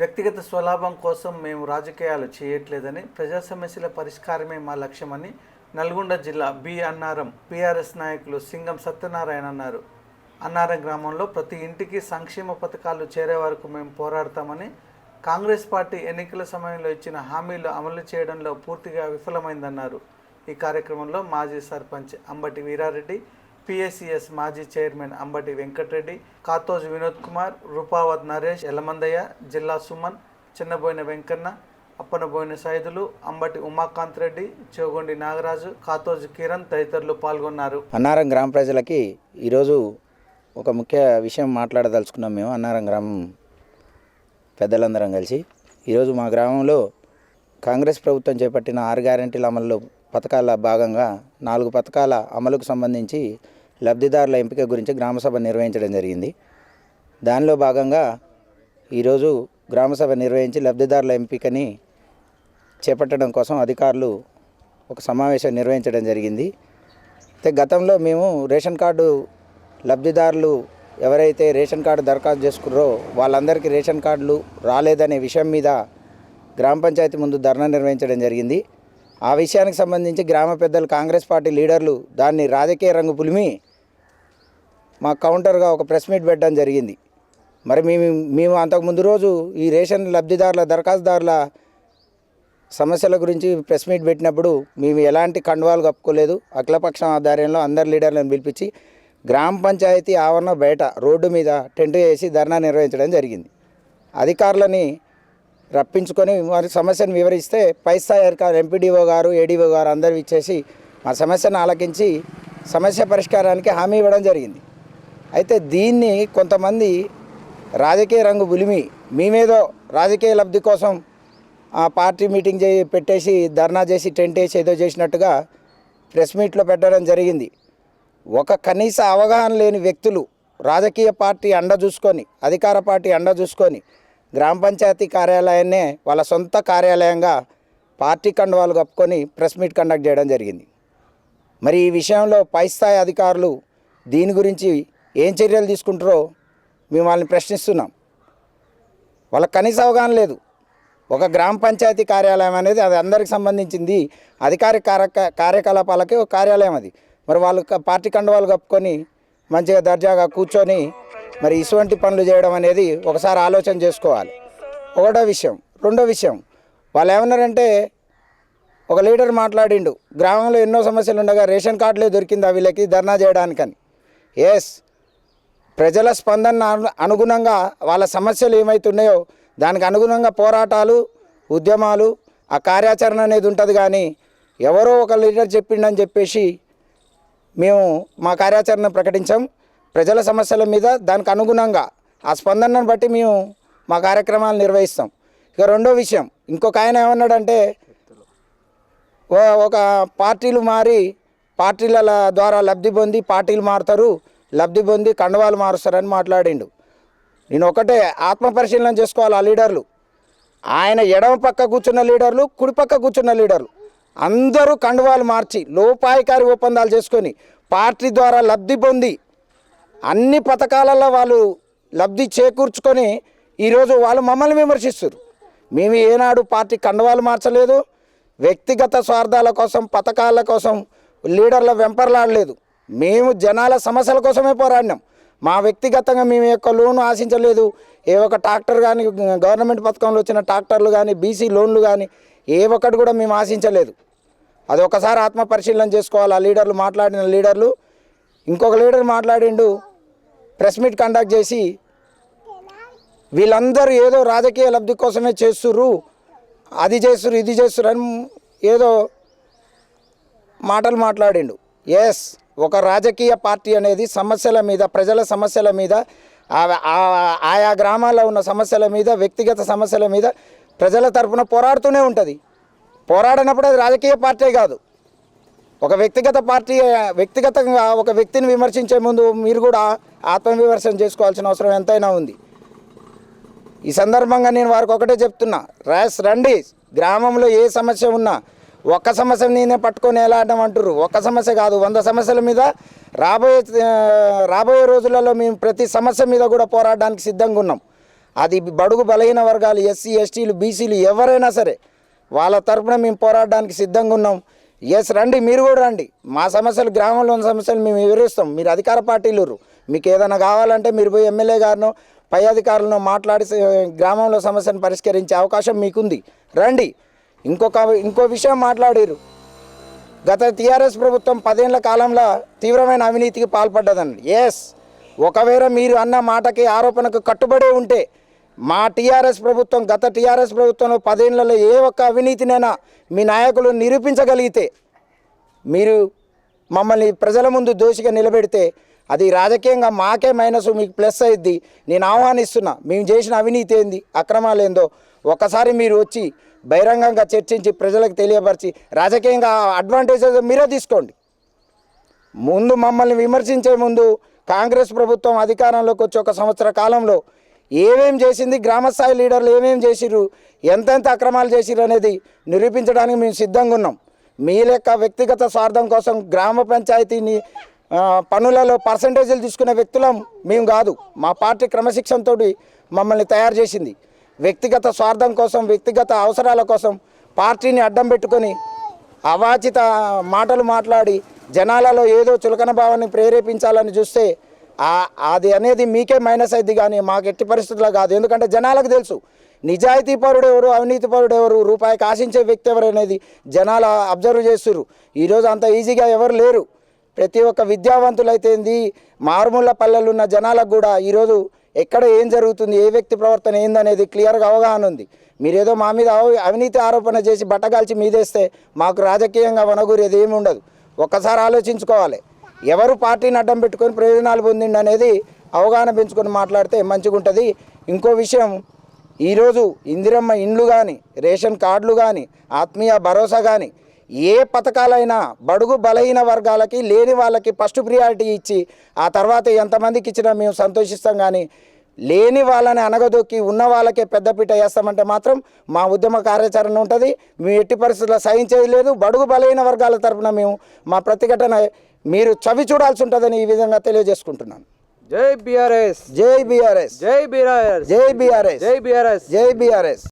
వ్యక్తిగత స్వలాభం కోసం మేము రాజకీయాలు చేయట్లేదని ప్రజా సమస్యల పరిష్కారమే మా లక్ష్యమని నల్గొండ జిల్లా బి అన్నారం పిఆర్ఎస్ నాయకులు సింగం సత్యనారాయణ అన్నారు. అన్నారం గ్రామంలో ప్రతి ఇంటికి సంక్షేమ పథకాలు చేరే వరకు మేము పోరాడతామని కాంగ్రెస్ పార్టీ ఎన్నికల సమయంలో ఇచ్చిన హామీలు అమలు చేయడంలో పూర్తిగా విఫలమైందన్నారు. ఈ కార్యక్రమంలో మాజీ సర్పంచ్ అంబటి వీరారెడ్డి పిఎస్సిఎస్ మాజీ చైర్మన్ అంబటి వెంకటరెడ్డి కాతోజు వినోద్ కుమార్ రూపావత్ నరేష్ ఎలమందయ్య జిల్లా సుమన్ చిన్నబోయిన వెంకన్న అప్పనబోయిన సైదులు అంబటి ఉమాకాంత్ రెడ్డి చోగొండి నాగరాజు కాతోజు కిరణ్ తదితరులు పాల్గొన్నారు. అన్నారం గ్రామ ప్రజలకి ఈరోజు ఒక ముఖ్య విషయం మాట్లాడదలుచుకున్నాం మేము. అన్నారం గ్రామం పెద్దలందరం కలిసి. ఈరోజు మా గ్రామంలో కాంగ్రెస్ ప్రభుత్వం చేపట్టిన ఆరు గ్యారెంటీల అమలులో పథకాల భాగంగా నాలుగు పథకాల అమలుకు సంబంధించి లబ్ధిదారుల ఎంపిక గురించి గ్రామసభ నిర్వహించడం జరిగింది. దానిలో భాగంగా ఈరోజు గ్రామసభ నిర్వహించి లబ్ధిదారుల ఎంపికని చేపట్టడం కోసం అధికారులు ఒక సమావేశం నిర్వహించడం జరిగింది. అయితే గతంలో మేము రేషన్ కార్డు లబ్ధిదారులు ఎవరైతే రేషన్ కార్డు దరఖాస్తు చేసుకున్నారో వాళ్ళందరికీ రేషన్ కార్డులు రాలేదనే విషయం మీద గ్రామ పంచాయతీ ముందు ధర్నా నిర్వహించడం జరిగింది. ఆ విషయానికి సంబంధించి గ్రామ పెద్దలు కాంగ్రెస్ పార్టీ లీడర్లు దాన్ని రాజకీయ రంగు పులిమి మా కౌంటర్గా ఒక ప్రెస్ మీట్ పెట్టడం జరిగింది. మరి మేము మేము అంతకు ముందు రోజు ఈ రేషన్ లబ్ధిదారుల దరఖాస్తుదారుల సమస్యల గురించి ప్రెస్ మీట్ పెట్టినప్పుడు మేము ఎలాంటి కండువాలు కప్పుకోలేదు. అఖిలపక్షం ఆధ్వర్యంలో అందరు లీడర్లను పిలిపించి గ్రామ పంచాయతీ ఆవరణ బయట రోడ్డు మీద టెంట్ వేసి ధర్నా నిర్వహించడం జరిగింది. అధికారులని రప్పించుకొని వారి సమస్యను వివరిస్తే పై స్థాయి అధికారులు ఎంపీడీఓ గారు ఏడీఓ గారు అందరూ ఇచ్చేసి మా సమస్యను ఆలకించి సమస్య పరిష్కారానికి హామీ ఇవ్వడం జరిగింది. అయితే దీన్ని కొంతమంది రాజకీయ రంగు బులిమి మేమేదో రాజకీయ లబ్ధి కోసం ఆ పార్టీ మీటింగ్ చే పెట్టేసి ధర్నా చేసి టెంట్ వేసి ఏదో చేసినట్టుగా ప్రెస్ మీట్లో పెట్టడం జరిగింది. ఒక కనీస అవగాహన లేని వ్యక్తులు రాజకీయ పార్టీ అండ చూసుకొని అధికార పార్టీ అండ చూసుకొని గ్రామ పంచాయతీ కార్యాలయాన్నే వాళ్ళ సొంత కార్యాలయంగా పార్టీ కండువాలు కప్పుకొని ప్రెస్ మీట్ కండక్ట్ చేయడం జరిగింది. మరి ఈ విషయంలో పై స్థాయి అధికారులు దీని గురించి ఏం చర్యలు తీసుకుంటారో మేము వాళ్ళని ప్రశ్నిస్తున్నాం. వాళ్ళకి కనీస అవగాహన లేదు. ఒక గ్రామ పంచాయతీ కార్యాలయం అనేది అది అందరికి సంబంధించింది. అధికారిక కార్య కార్యకలాపాలకి ఒక కార్యాలయం అది. మరి వాళ్ళు పార్టీ కండవాలు కప్పుకొని మంచిగా దర్జాగా కూర్చొని మరి ఇటువంటి పనులు చేయడం అనేది ఒకసారి ఆలోచన చేసుకోవాలి. ఒకటో విషయం. రెండో విషయం. వాళ్ళు ఏమన్నారంటే ఒక లీడర్ మాట్లాడిండు. గ్రామంలో ఎన్నో సమస్యలు ఉండగా రేషన్ కార్డులే దొరికింది ఆ వీళ్ళకి ధర్నా చేయడానికని. ఎస్ ప్రజల స్పందన అనుగుణంగా వాళ్ళ సమస్యలు ఏమైతున్నాయో దానికి అనుగుణంగా పోరాటాలు ఉద్యమాలు ఆ కార్యాచరణ అనేది ఉంటుంది కానీ ఎవరో ఒక లీడర్ చెప్పిండని చెప్పేసి మేము మా కార్యాచరణ ప్రకటించాం. ప్రజల సమస్యల మీద దానికి అనుగుణంగా ఆ స్పందనను బట్టి మేము మా కార్యక్రమాలు నిర్వహిస్తాం. ఇక రెండో విషయం ఇంకొక ఆయన ఏమన్నాడంటే ఒక పార్టీలు మారి పార్టీల ద్వారా లబ్ధి పొంది పార్టీలు మారుతారు లబ్ధి పొంది కండవాలు మారుస్తారని మాట్లాడిండు. నేను ఒకటే ఆత్మ పరిశీలన చేసుకోవాలి ఆ లీడర్లు. ఆయన ఎడమ పక్క కూర్చున్న లీడర్లు కుడి పక్క కూర్చున్న లీడర్లు. అందరూ కండువాలు మార్చి లోపాయికారి ఒప్పందాలు చేసుకొని పార్టీ ద్వారా లబ్ధి పొంది అన్ని పథకాలలో వాళ్ళు లబ్ధి చేకూర్చుకొని ఈరోజు వాళ్ళు మమ్మల్ని విమర్శిస్తారు మేము ఏనాడు పార్టీ కండవాలు మార్చలేదు వ్యక్తిగత స్వార్థాల కోసం పథకాల కోసం లీడర్ల వెంపర్లాడలేదు. మేము జనాల సమస్యల కోసమే పోరాడినాం. మా వ్యక్తిగతంగా మేము యొక్క లోను ఆశించలేదు. ఏ ఒక్క ట్రాక్టర్ కానీ గవర్నమెంట్ పథకంలో వచ్చిన ట్రాక్టర్లు కానీ బీసీ లోన్లు కానీ ఏ ఒక్కటి కూడా మేము ఆశించలేదు. అది ఒకసారి ఆత్మ పరిశీలన చేసుకోవాలి? ఆ లీడర్లు మాట్లాడిన లీడర్లు ఇంకొక లీడర్ మాట్లాడిండు ప్రెస్ మీట్ కండక్ట్ చేసి వీళ్ళందరూ ఏదో రాజకీయ లబ్ధి కోసమే చేస్తుర్రు అది చేస్తుర్రు ఇది చేస్తుర్రు అని ఏదో మాటలు మాట్లాడిండు. ఎస్ ఒక రాజకీయ పార్టీ అనేది సమస్యల మీద ప్రజల సమస్యల మీద ఆ- ఆయా గ్రామాల్లో ఉన్న సమస్యల మీద వ్యక్తిగత సమస్యల మీద ప్రజల తరపున పోరాడుతూనే ఉంటుంది. పోరాడినప్పుడు అది రాజకీయ పార్టీ కాదు. ఒక వ్యక్తిగత పార్టీ వ్యక్తిగతంగా ఒక వ్యక్తిని విమర్శించే ముందు మీరు కూడా ఆత్మవిమర్శన చేసుకోవాల్సిన అవసరం ఎంతైనా ఉంది. ఈ సందర్భంగా నేను వారికి ఒకటే చెప్తున్నా రాస్ రండి. గ్రామంలో ఏ సమస్య ఉన్నా ఒక్క సమస్య నేనే పట్టుకొని ఎలాడడం అంటారు ఒక్క సమస్య కాదు వంద సమస్యల మీద రాబోయే రాబోయే రోజులలో మేము ప్రతి సమస్య మీద కూడా పోరాడడానికి సిద్ధంగా ఉన్నాం. అది బడుగు బలహీన వర్గాలు ఎస్సీ ఎస్టీలు బీసీలు ఎవరైనా సరే వాళ్ళ తరపున మేము పోరాడడానికి సిద్ధంగా ఉన్నాం. ఎస్ రండి మీరు కూడా రండి. మా సమస్యలు గ్రామంలో ఉన్న సమస్యలు మేము వివరిస్తాం. మీరు అధికార పార్టీలు మీకు ఏదైనా కావాలంటే మీరు పోయి ఎమ్మెల్యే గారినో పై అధికారులను మాట్లాడి గ్రామంలో సమస్యను పరిష్కరించే అవకాశం మీకుంది. రండి. ఇంకొక ఇంకో విషయం మాట్లాడారు. గత టీఆర్ఎస్ ప్రభుత్వం పదేళ్ళ కాలంలో తీవ్రమైన అవినీతికి పాల్పడ్డదండి. ఎస్ ఒకవేళ మీరు అన్న మాటకి ఆరోపణకు కట్టుబడి ఉంటే మా టీఆర్ఎస్ ప్రభుత్వం గత టీఆర్ఎస్ ప్రభుత్వంలో పదేళ్ళలో ఏ ఒక్క అవినీతినైనా మీ నాయకులు నిరూపించగలిగితే మీరు మమ్మల్ని ప్రజల ముందు దోషిగా నిలబెడితే అది రాజకీయంగా మాకే మైనస్ మీకు ప్లస్ అయ్యిద్ది నేను ఆహ్వానిస్తున్నా మేము చేసిన అవినీతి ఏంది అక్రమాలు ఏందో ఒకసారి మీరు వచ్చి బహిరంగంగా చర్చించి ప్రజలకు తెలియపరిచి రాజకీయంగా అడ్వాంటేజెస్ మీరే తీసుకోండి. ముందు మమ్మల్ని విమర్శించే ముందు కాంగ్రెస్ ప్రభుత్వం అధికారంలోకి వచ్చి ఒక సంవత్సర కాలంలో ఏమేం చేసింది గ్రామస్థాయి లీడర్లు ఏమేం చేసిర్రు ఎంతెంత అక్రమాలు చేసిర్రు అనేది నిరూపించడానికి మేము సిద్ధంగా ఉన్నాం. మీ లెక్క వ్యక్తిగత స్వార్థం కోసం గ్రామ పంచాయతీని పనులలో పర్సంటేజీలు తీసుకునే వ్యక్తులం మేము కాదు. మా పార్టీ క్రమశిక్షణతో మమ్మల్ని తయారు చేసింది. వ్యక్తిగత స్వార్థం కోసం వ్యక్తిగత అవసరాల కోసం పార్టీని అడ్డం పెట్టుకొని అవాచిత మాటలు మాట్లాడి జనాలలో ఏదో చులకన భావాన్ని ప్రేరేపించాలని చూస్తే అది అనేది మీకే మైనస్ అయింది కానీ మాకు ఎట్టి పరిస్థితుల్లో కాదు. ఎందుకంటే జనాలకు తెలుసు నిజాయితీ పరుడు ఎవరు అవినీతి పరుడు ఎవరు రూపాయికి ఆశించే వ్యక్తి ఎవరు అనేది జనాలు అబ్జర్వ్ చేస్తుర్రు. ఈరోజు అంత ఈజీగా ఎవరు లేరు. ప్రతి ఒక్క విద్యావంతులైతేంది మారుమూల పల్లెలున్న జనాలకు కూడా ఈరోజు ఎక్కడ ఏం జరుగుతుంది ఏ వ్యక్తి ప్రవర్తన ఏందనేది క్లియర్గా అవగాహన ఉంది. మీరేదో మా మీద అవ- అవినీతి ఆరోపణ చేసి బట్టగాల్చి మీదేస్తే మాకు రాజకీయంగా వనగూరేది ఏమి ఉండదు. ఒక్కసారి ఆలోచించుకోవాలి. ఎవరు పార్టీని అడ్డం పెట్టుకొని ప్రయోజనాలు పొందిండి అనేది అవగాహన పెంచుకొని మాట్లాడితే మంచిగా ఉంటుంది ఇంకో విషయం ఈరోజు ఇందిరమ్మ ఇండ్లు కానీ రేషన్ కార్డులు కానీ ఆత్మీయ భరోసా కానీ ఏ పథకాలైనా బడుగు బలహీన వర్గాలకి లేని వాళ్ళకి ఫస్ట్ ప్రియారిటీ ఇచ్చి ఆ తర్వాత ఎంతమందికి ఇచ్చినా మేము సంతోషిస్తాం కానీ లేని వాళ్ళని అనగదొక్కి ఉన్న వాళ్ళకే పెద్దపీట వేస్తామంటే మాత్రం మా ఉద్యమ కార్యాచరణ ఉంటుంది. మేము ఎట్టి పరిస్థితుల్లో సహించేది లేదు బడుగు బలహీన వర్గాల తరపున మేము మా ప్రతిఘటన మీరు చవి చూడాల్సి ఉంటుందని ఈ విధంగా తెలియజేసుకుంటున్నాను. జై బీఆర్ఎస్. జై బీఆర్ఎస్. జై బీఆర్ఎస్. జై బీఆర్ఎస్. జై బీఆర్ఎస్. జై బీఆర్ఎస్.